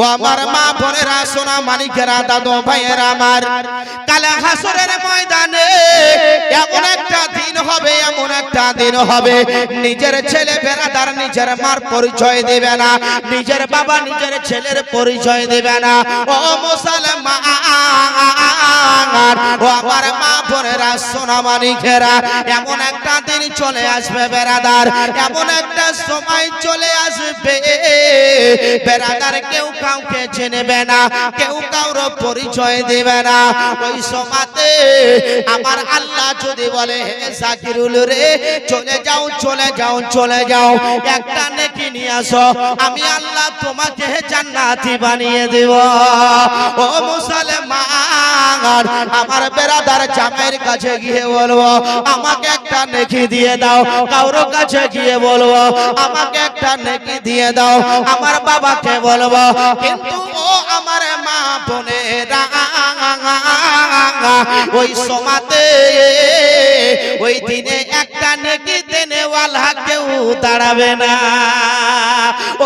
ও আমার মা বোনেরা, সোনা মানিকেরা দাদু ভাইয়েরা আমার, কালে হাসরের ময়দানে এমন একটা দিন হবে, এমন একটা দিন হবে। নিজের ছেলে বেড়াদার নিজের মার পরিচয় দেবে না, নিজের বাবা নিজের ছেলের পরিচয় দেবে না। ও মুসলমান, ও আমার মা বোনেরা, সোনা মানিকেরা এমন একটা দিন চলে আসবে বেড়াদার এমন একটা সময় চলে আসবে। বেড়াদার কেউ কাউকে চেনেবে না, কেউ কাউর পরিচয় দেবে না। ওই সমাতে আমার আল্লাহ যদি বলে, হে জাকিরুল রে, চলে যাও চলে যাও চলে যাও, একটা নেকি নিয়ে আসো, আমি আল্লাহ তোমাকে জান্নাতি বানিয়ে দেব। ও মুসলমান, আমার বেরাদার জামাইয়ের কাছে গিয়ে বলব, আমাকে একটা নেকি দিয়ে দাও, কারোর কাছে গিয়ে বলব, আমাকে একটা নেকি দিয়ে দাও। আমার বাবাকে বলব কিন্তু ও আমার মা বোনেরা ওই সমাতে ওই দিনে একটা নেকি দেনেওয়ালা কেউ দাঁড়াবে না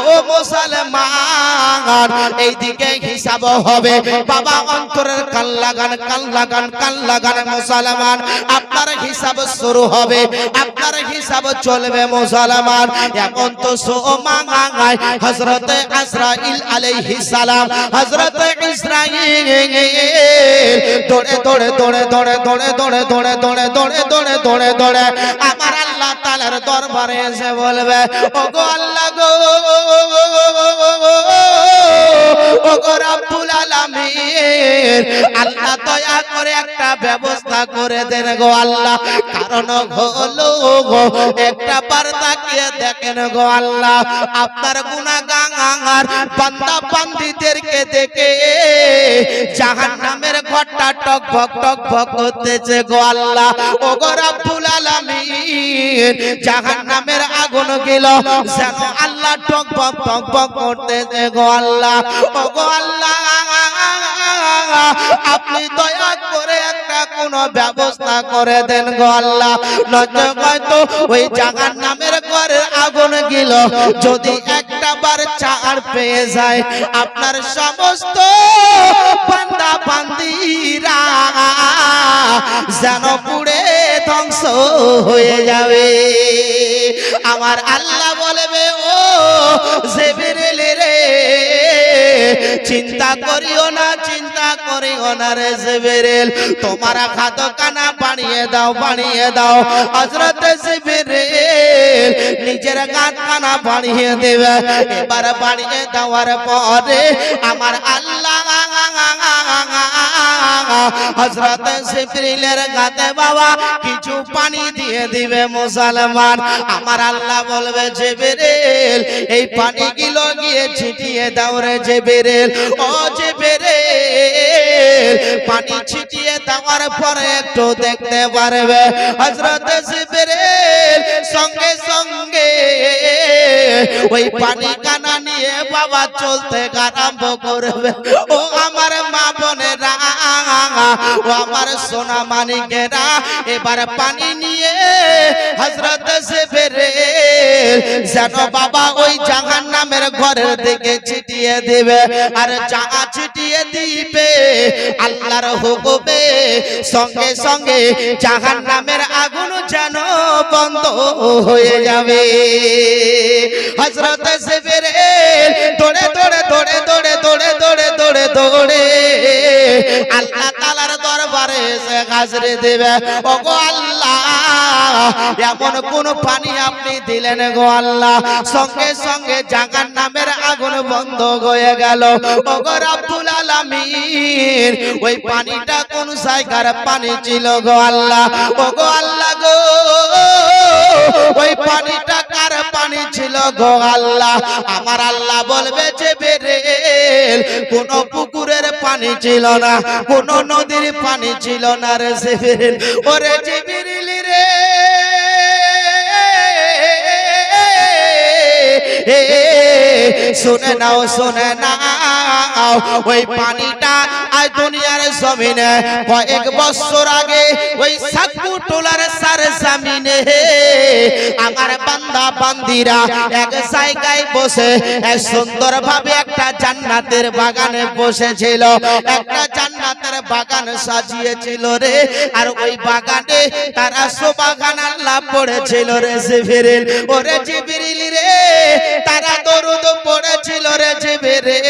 ও মুসলমান এইদিকে হিসাব হবে বাবা অন্তরের কান লাগান কান লাগান কান লাগান মুসলমান আপনার হিসাব শুরু হবে আপনার হিসাব চলবে মুসলমান এমন তো সোমাঙ্গায় হযরত ইসরাইল আলাইহিস সালাম হযরত ইসরাইল দৌড়ে দৌড়ে দৌড়ে দৌড়ে দৌড়ে দৌড়ে দৌড়ে দৌড়ে দৌড়ে দৌড়ে দৌড়ে দৌড়ে আমার আল্লাহ তাআলার দরবারে এসে বলবে, ওগো আল্লাহ গো, ওগো রব্বুল আলামিন, আল্লাহ দয়া করে একটা ব্যবস্থা করে দেন গো আল্লাহ। কারণ হলো গো একটা বার তাকিয়ে দেখেন গো আল্লাহ, আপনার গুনাহগার বান্দা বান্দিদেরকে দেখে জাহান্নামের ঘরটা টক ভক টক ভক করতেছে গো আল্লাহ। ওগো রব্বুল আলামিন, জাহান্নামের আগুন গেল। যেন আল্লাহ টক ভক টক ভক করতেছে গো আল্লাহ। ওগো আল্লাহ, আপনি দয়া করে একটা কোন ব্যবস্থা করে দেন গো আল্লাহ। হয়তো ওই জাগার নামের ঘরের আগুন গেল। যদি একটা বার চার পেয়ে যায়, আপনার সমস্ত বান্দা বান্দিরা যেন পুড়ে ধ্বংস হয়ে যাবে। আমার আল্লাহ বলবে, ও জেবিরিল রে, চিন্তা করিও না, চিন্তা করিও না রে জেবেরেল। তোমার খাদ কানা বানিয়ে দাও বানিয়ে দাও। হযরত জেবেরেল নিজের গাত কানা বানিয়ে দেবে। এবার বানিয়ে দেওয়ার পরে আমার আল্লাহ হযরত জিবরিলের গাতে বাবা কিছু পানি দিয়ে দিবে মুসলমান। আমার আল্লাহ বলবে, জিবরিল, এই পানি গুলো গিয়ে ছিটিয়ে দাও রে জিবরিল। ও জিবরিল, পানি ছিটিয়ে দেওয়ার পরে একটু দেখতে পারবে। হযরত জিবরিল সঙ্গে সঙ্গে ওই পানি কানা নিয়ে বাবা চলতে আরম্ভ করবে। ও আমার মা বোনেরা ও আমার সোনা মানিকেরা, এবার পানি নিয়ে হজরত যেন বাবা ওই জাহান নামের ঘরের দিকে ছিটিয়ে দেবে আর জাগা ছিটিয়ে দিবে আল্লাহর হুকুমে। সঙ্গে সঙ্গে জাহান নামের আগুন যেন বন্ধ হয়ে যাবে। হজরত সে ফেরে দৌড়ে দৌড়ে দৌড়ে দৌড়ে দৌড়ে দৌড়ে দৌড়ে দৌড়ে আল্লাহ তালার সে এসে দেবে। ও গো আল্লাহ, এমন কোন পানি আপনি দিলেন গো আল্লাহ? সঙ্গে সঙ্গে জাগার নামের আগুন বন্ধ হয়ে গেল। ও গো রাব্বুল আলামিন, ওই পানিটা কোন জায়গার পানি ছিল গো আল্লাহ? ও গো আল্লাহ গো ওই পানিটা কার পানি ছিল গো আল্লাহ? আমার আল্লাহ বলবে যে, বেরেল, কোন পুকুরের পানি ছিল না, কোন নদীর পানি ছিল না রে জিবরিল। ওরে জিবরিল রে। শুনে নাও শুনে নাও, ওই পানিটা আজ দুনিয়ার জমিনে কয়েক বছর আগে ওই সাকু টোলার আল্লাহর জামিনে আমার বান্দা বান্দিরা এক জায়গায় বসে এক সুন্দর ভাবে একটা জান্নাতের বাগানে বসেছিল, একটা জান্নাতের বাগান সাজিয়েছিল রে, আর ওই বাগানে তারা সোবাগান আল্লাহ পড়েছিল রে জিবরিল। ওরে জিবরিল রে, তারা দরুদ পড়েছিল রে জিবরিল।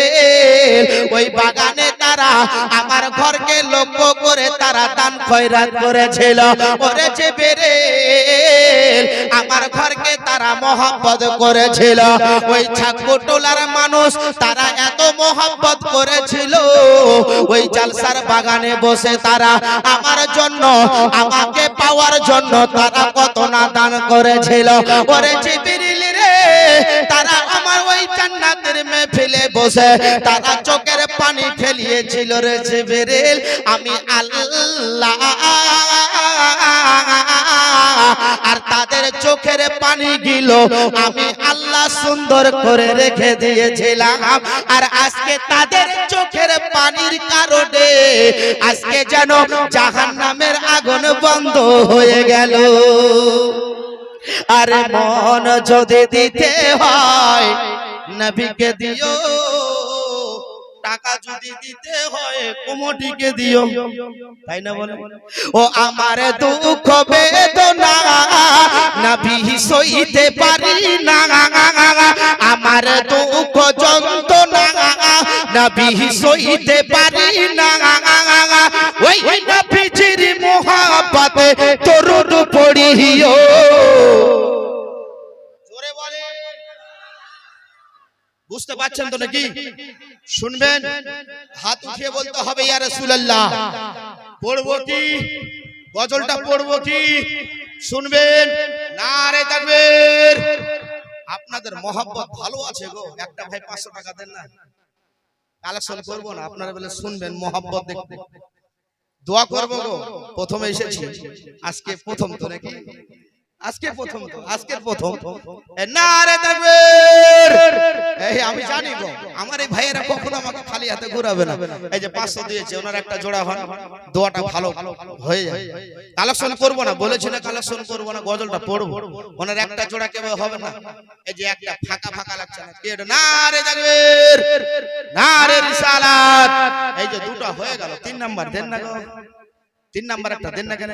ওই বাগানে তারা আমার ঘরকে লক্ষ্য করে তারা দান খয়রাত করেছিল। ওরে জিবরিল, আমার ঘরকে তারা মহব্বত করেছিল। ওই ছাকুটোলার মানুষ তারা এত মহব্বত করেছিল। ওই জালসার বাগানে বসে তারা আমার জন্য, আমাকে পাওয়ার জন্য তারা কত না দান করেছিল। ওরে মেহফিলে বসে তারা চোখের পানি ফেলিয়েছিল রে জিবিরিল, আমি আল্লাহ। আর তাদের চোখের পানি গিল আমি আল্লাহ সুন্দর করে রেখে দিয়েছিলাম। আর আজকে তাদের চোখের পানির কারণে আজকে যেন জাহান নামের আগুন বন্ধ হয়ে গেল। আরে মন যদি দিতে হয় নবীকে দিও। টাকা যদি দিতে হয়, কুমটিকে দিও। তাই না বলে? ও আমার দুঃখ বেদনা, নবী সইতে পারি না। আমার দুঃখ যন্ত্রণা, নবী সইতে পারি না। ওই নবীজির মোহাব্বতে তরুণ পড়িও। পারছেন তো নাকি? শুনবেন। হাত উঠিয়ে বলতে হবে ইয়া রাসূলুল্লাহ। পড়ব কি? গজলটা পড়ব কি? শুনবেন? নারে তাকবীর। আপনাদের মহব্বত ভালো আছে গো। একটা ভাই 500 টাকা দেন না। কালেকশন করব না। আপনারা বলে শুনবেন মহব্বত দেখতে। দোয়া করব গো। প্রথমে এসেছি। আজকে প্রথম তো নাকি? আজকে প্রথম তো আজকের প্রথম। না রে এই আমি জানি গো আমার এই ভাইয়েরা কখনো আমাকে খালি হাতে ঘুরাবে না। এই যে 500 দিয়েছে ওনার একটা জোড়া হন দোয়াটা ভালো হয়ে যায়। কালেকশন করব না বলেছিল কালেকশন করব না গজলটা পড়ব। ওনার একটা জোড়া কেবে হবে না এই যে একটা ফাঁকা ফাঁকা লাগছে না কি না রে তাকবীর না রে রিসালাত। এই যে দুটো হয়ে গেল তিন নাম্বার দেন না গো। তিন নাম্বার একটা দেন না কেন?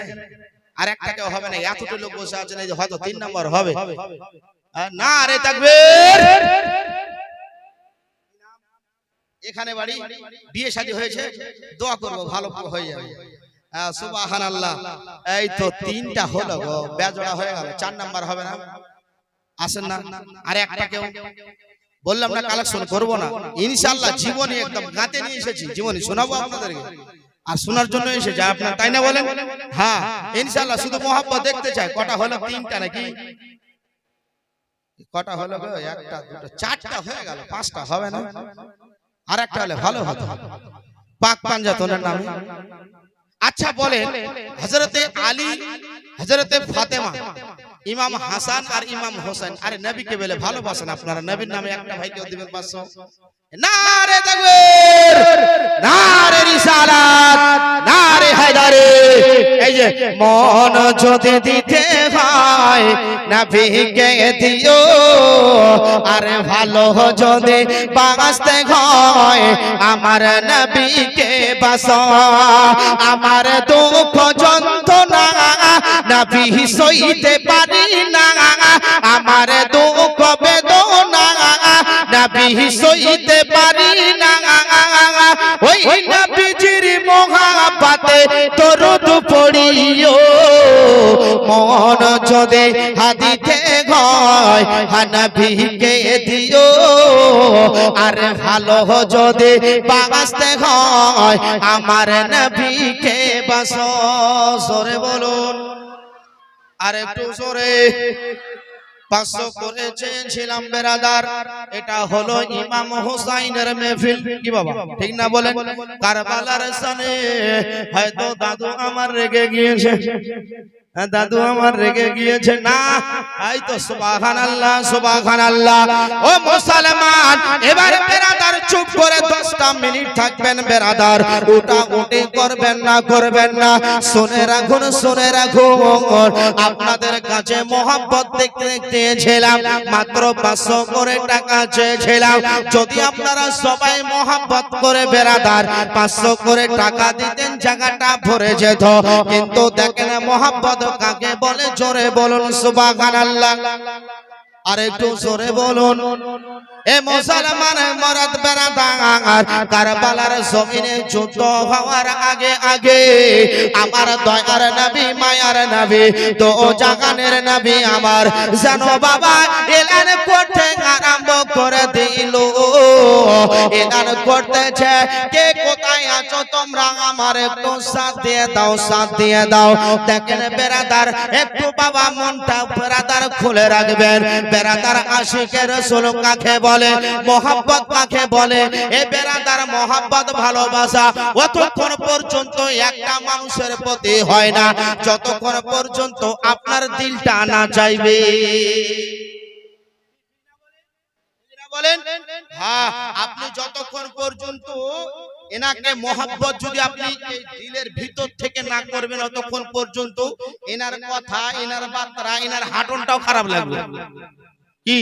আর একটা কেউ হবে না এতটা লোক বসে আছেন এই যে হয়তো তিন নাম্বার হবে। না রে তাকবীর! এখানে বাড়ি বিয়ে শাদী হয়েছে দোয়া করব ভালো হয়ে যাবে। সুবাহান আল্লাহ এই তো তিনটা হলো গো বেজোড়া হয়ে গেল চার নাম্বার হবে না? আসেন না। আর একটা কেউ বললাম না কালেকশন করব না। ইনশাল্লাহ জীবনী একদম গাতে নিয়ে এসেছি। জীবনী শোনাবো আপনাদেরকে। আর শোনার জন্য এসেছে আপনার, তাই না বলেন? হ্যাঁ ইনশাল্লাহ শুধু মহাব্বত দেখতে চাই। কটা হলো? তিনটা নাকি? কটা হলো একটা, দুটো, চারটা হয়ে গেল, পাঁচটা, হবে না? আর একটা হলে ভালো হতো। পাক পাঞ্জাতনের নামে। আচ্ছা বলেন হজরতে আলী হজরতে ফাতেমা। ইমাম হাসান আর ইমাম হোসেন। আরে নবীকে বলে ভালোবাসেন আপনারা। নবীর নামে একটা ভাইকে দিবেন পাঁচশো নারে তাকবীর, নারে রিসালাত, নারে হায়দারে। এই যে, মন যদি দিতে হয়, নবীকে দিও। আরে ভালো যদি বাঁচতে হয়, আমার নবীকে বাস আমার দুঃখ যন্ত্রণা নবী সইতে পারি না। আমার দুঃখ বেদনা। নাভি সইতে পারি না। ওই নাভিজির মহাপাতে তরুদ পড়িও। মন যদি হাদিতে গয় হানবিকে দিও। আর ভালো যদি বাঁচতে হয় আমার নবীকে বাস। বলুন। আর একটু সরে পাঁচশো করে চেয়েছিলাম বেরাদার। এটা হলো ইমাম হুসাইনের মেহফিল। কি বাবা? ঠিক না বলেন? কারবালার সানে হয়তো দাদু আমার রেগে গিয়েছে। হ্যাঁ, দাদু আমার রেগে গিয়েছে। না এই তো সুবাহান আল্লাহ সুবাহান আল্লাহ ও মুসলমান এবার বেরাদার চুপ করে পাঁচটা মিনিট থাকবেন বেরাদার। ওটা উঠে করবেন না করবেন না। শুনে রাখুন শুনে রাখুন। আপনাদের কাছে মোহাম্মত দেখতে চেয়েছিলাম মাত্র পাঁচশো করে টাকা চেয়েছিলাম। যদি আপনারা সবাই মোহাম্মত করে বেরাদার পাঁচশো করে টাকা দিতেন জায়গাটা ভরে যেত। কিন্তু দেখেন মোহাম্মত কাকে বলে? জোরে বলুন সুবাগান আল্লাহ আর একটু জোরে বলুন। এ মুসলমান মরদ বেড়াদার কারবালার জমিনে যুদ্ধ হওয়ার আগে আগে আমার দয়ার নবী, মায়ার নবী, তো জাগানের নবী আমার জানো বাবা এলান করতে আরম্ভ করে দিল। এলান করতেছে কে তোমরা আমার একটু সাথ দিয়ে দাও, সাথ দিয়ে দাও। দেখেন একটু বাবা মনটা খুলে রাখবেন। আশিকের কাকে বলে কাকে বলে? এ ভালোবাসা অতক্ষণ পর্যন্ত একটা মানুষের প্রতি হয় না। যতক্ষণ পর্যন্ত আপনার দিলটা না চাইবে। বলেন। হ্যাঁ আপনি যতক্ষণ পর্যন্ত এনাকে মহাব্বত যদি আপনি এই দিলের ভিতর থেকে না করবেন ততক্ষণ পর্যন্ত এনার কথা এনার বার্তা এনার হাঁটনটাও খারাপ লাগবে। কি?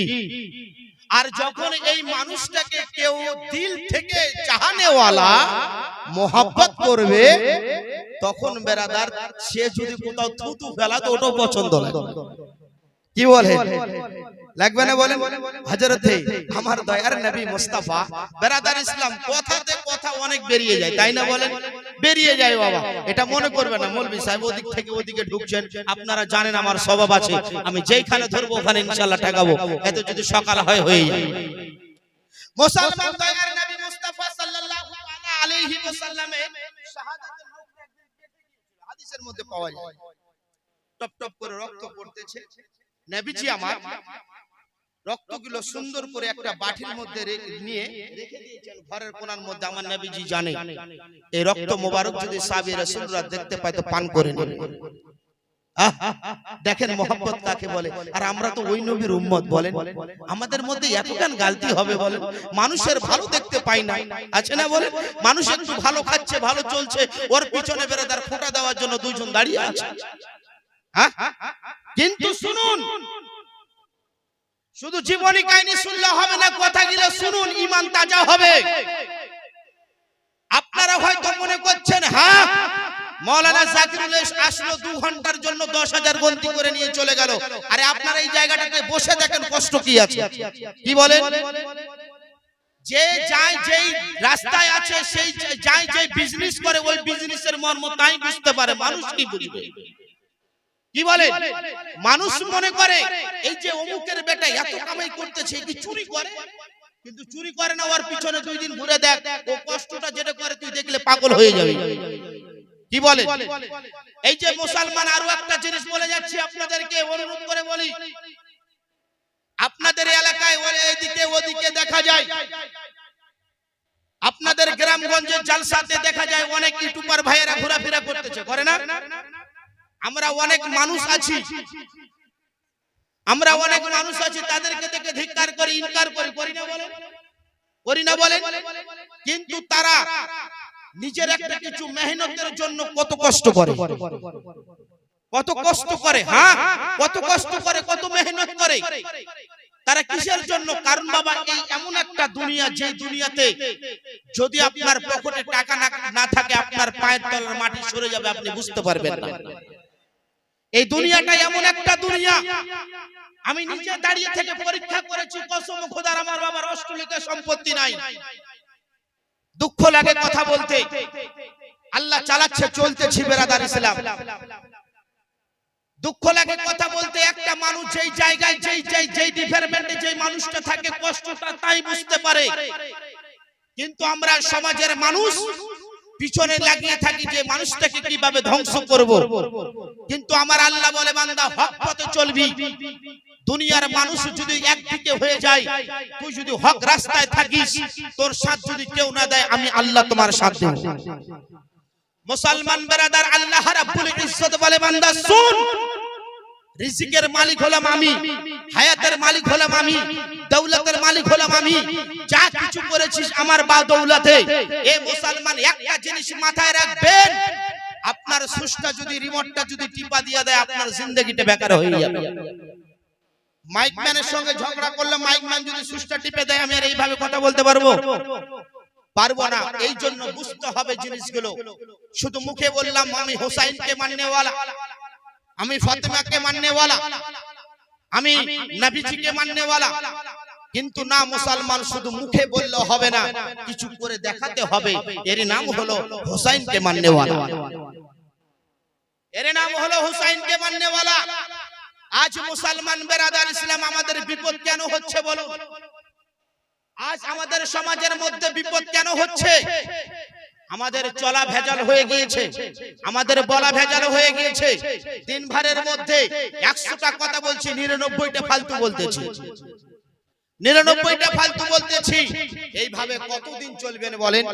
আর যখন এই মানুষটাকে কেউ দিল থেকে চাহানেওয়ালা মোহাব্বত করবে তখন বেরাদার সে যদি কোথাও থুতু ফেলা তো ওটাও পছন্দ লাগে। কি বলে? লাগবে না বলেন? হজরতে আমার দয়ার নবী মুস্তাফা বেরাদার ইসলাম কথাতে কথা অনেক বেরিয়ে যায় তাই না বলেন? বেরিয়ে যায় বাবা। এটা মনে করবে না মৌলভী সাহেব ওদিক থেকে ওদিকে ঢুকছেন। আপনারা জানেন আমার স্বভাব আছে। আমি যেইখানে ধরবো ওখানে ইনশাআল্লাহ ঠেকাবো। এত যদি সকাল হয় হয়ে যায়। মুসলমান দয়ার নবী মুস্তাফা সাল্লাল্লাহু আলাইহি ওয়াসাল্লামে শাহাদাতের হাদিসের মধ্যে পাওয়া যায়। টপ টপ করে রক্ত পড়তেছে। নবীজি আমার রক্তগুলো সুন্দর করে একটা বাটির মধ্যে নিয়ে রেখে দিয়েছেন ঘরের কোনার মধ্যে আমার নবীজি জানে। এই রক্ত মোবারক যদি সাহাবী রাসূলরা দেখতে পায় তো পান করে নেবে। দেখেন মোহাম্মত কাকে বলে? আর আমরা তো ওই নবীর উম্মত বলেন। আমাদের মধ্যে এতখান গালতি হবে বলেন। মানুষের ভালো দেখতে পাই না। আছে না বলেন? মানুষ একটু ভালো খাচ্ছে ভালো চলছে। ওর পিছনে বেড়াদার ফোঁটা দেওয়ার জন্য দুইজন দাঁড়িয়ে আছে। হ্যাঁ? কিন্তু শুনুন শুধু জীবনী কাহিনী শুনলে হবে না কথা গিলে শুনুন ইমান তাজা হবে। আপনারা হয়তো মনে করছেন হ্যাঁ দু ঘণ্টার জন্য দশ হাজার করে নিয়ে চলে গেল। আরে আপনারা এই বসে কষ্ট কি আছে। কি যে যেই রাস্তায় আছে, সেই বিজনেস করে, ওই বিজনেসের মর্ম তাই বুঝতে পারে, মানুষ কি বুঝবে? কি বলে? মানুষ মনে করে এই যে অমুকের বেটা এত কামাই করতেছে কি চুরি করে কিন্তু চুরি করে না ওর পিছনে দুই দিন ঘুরে দেখ ও কষ্টটা যেটা করে তুই দেখলে পাগল হয়ে যাবে। কি বলে? এই যে মুসলমান আরও একটা জিনিস বলে যাচ্ছি আপনাদেরকে অনুরোধ করে বলি। আপনাদের এলাকায় এদিকে ওদিকে দেখা যায়। আপনাদের গ্রামগঞ্জের জালসাতে দেখা যায় অনেক ইউটিউবার ভাইয়েরা ঘোরাফেরা করতেছে করে না? আমরা অনেক মানুষ আছি। আমরা অনেক মানুষ আছি, তাদেরকে দেখে ধিক্কার করি, ইনকার করি করি না বলেন? করি না বলেন? কিন্তু তারা নিজের একটা কিছু মেহনতের জন্য কত কষ্ট করে। কত কষ্ট করে হ্যাঁ? কত কষ্ট করে, কত মেহনত করে। তারা কিসের জন্য? কারণ বাবা, এই এমন একটা দুনিয়া, যে দুনিয়াতে যদি আপনার পকেটে টাকা না না থাকে, আপনার পায়ের তলার মাটি সরে যাবে, আপনি বুঝতে পারবেন না। এই দুনিয়াটা এমন একটা দুনিয়া। আমি নিজে দাঁড়িয়ে থেকে পরীক্ষা করেছি কসম খোদার আমার বাবার অষ্টলিকা সম্পত্তি নাই। দুঃখ লাগে কথা বলতে। আল্লাহ চালাচ্ছে চলতেছি বেরাদার ইসলাম। দুঃখ লাগে কথা বলতে একটা মানুষ যেই জায়গায় যেই যেই যেই ডিপার্টমেন্টে যেই মানুষটা থাকে কষ্টটা তাই বুঝতে পারে। কিন্তু আমরা সমাজের মানুষ পিছনে লাগিয়ে থাকি যে মানুষটাকে কীভাবে ধ্বংস করব। কিন্তু আমার আল্লাহ বলে, বান্দা, হক পথে চলবি। দুনিয়ার মানুষ যদি একদিকে হয়ে যায়, তুই যদি হক রাস্তায় থাকিস, তোর সাথ যদি কেউ না দেয়, আমি আল্লাহ তোমার সাথ দেব। মুসলমান বেরাদার আল্লাহ রাব্বুল ইজ্জত বলে, বান্দা, শুন। রিজিকের মালিক হলাম আমি হায়াতের মালিক হলাম আমি দৌলতের মালিক হলাম আমি যা কিছু করেছিস আমার বা দৌলতে। এ মুসলমান একটা জিনিস মাথায় রাখবেন আপনার সুসটা যদি রিমোটটা যদি টিপা দিয়ে দেয় আপনার জিন্দগিটা বেকার হয়ে যাবে। মাইকম্যানের সঙ্গে ঝগড়া করলে মাইকম্যান যদি সুসটা টিপে দেয় আমি আর এইভাবে কথা বলতে পারব? পারব না। এই জন্য বুঝতে হবে জিনিসগুলো। শুধু মুখে বললাম আমি হোসাইনকে মাননেওয়ালা আমি ফাতেমাকে মাননেওয়ালা আমি নবীজিকে মাননেওয়ালা কিন্তু না মুসলমান শুধু মুখে বললে হবে না, কিছু করে দেখাতে হবে। এর নাম হলো হোসাইনকে মাননেওয়ালা এর নাম হলো হুসাইনকে মাননেওয়ালা আজ মুসলমান বেরাদার ইসলাম আমাদের বিপদ কেন হচ্ছে বলো? আজ আমাদের সমাজের মধ্যে বিপদ কেন হচ্ছে? আমাদের চলা ভেজাল হয়ে গিয়েছে। আমাদের বলা ভেজাল হয়ে গিয়েছে। দিন ভারের মধ্যে একশোটা কথা বলছি, নিরানব্বইটা ফালতু বলতেছি। নিরানব্বইটা ফালতু বলতেছি। এইভাবে কতদিন চলবেন বলেন?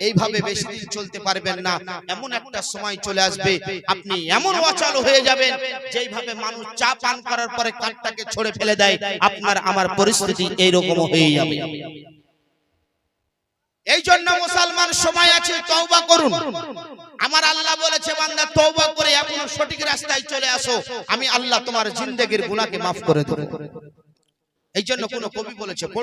এইভাবে বেশি দিন চলতে পারবেন না। এমন একটা সময় চলে আসবে। আপনি এমন অচল হয়ে যাবেন, যেইভাবে মানুষ চা পান করার পরে কাঠটাকে ছড়ে ফেলে দেয়। আপনার, আমার পরিস্থিতি এইরকম হয়ে যাবে। এই জন্য মুসলমান সময় আছে তওবা করুন। আমার আল্লাহ বলেছে বান্দা তওবা করে এখন সঠিক রাস্তায় চলে আসো। আমি আল্লাহ তোমার জিন্দেগির গুনাহকে মাফ করে দেব। এই জন্য কোন কবি বলেছে